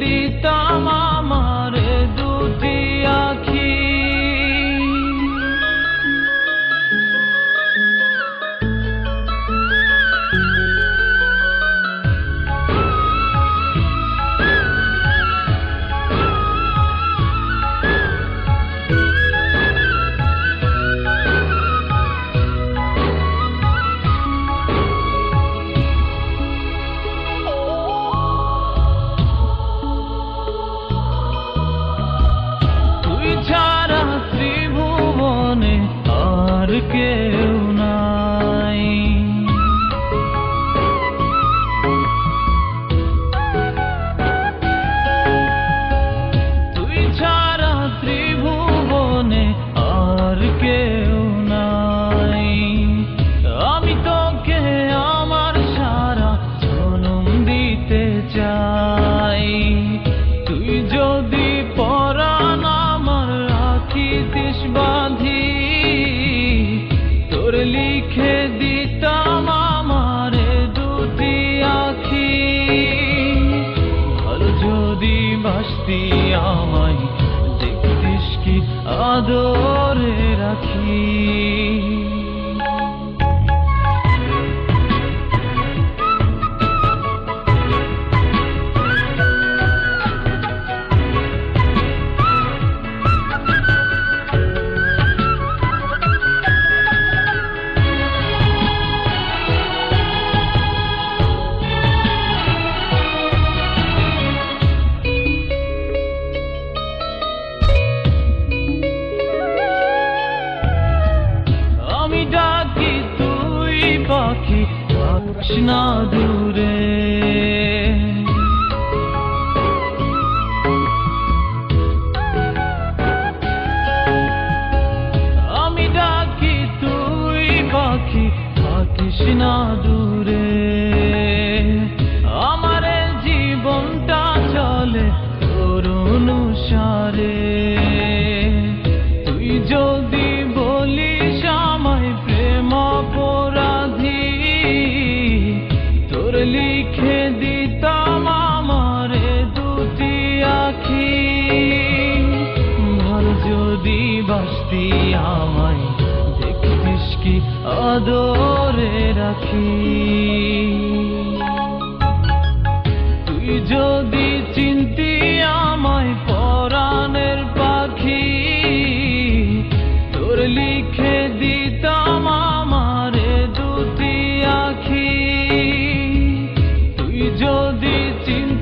দিতাম বাসতি আমায় দেখতিস কি আদরে রাখি? থাকিস দূরে। আমি ডাকি তুই পাখি থাকিস না দূরে। আমায় দেখতিস কি আদরে রাখি? তুই যদি চিনতি আমায় পরাণের পাখি, তোর লিখে দিতাম আমার দুটি আখি। তুই যদি চিনতি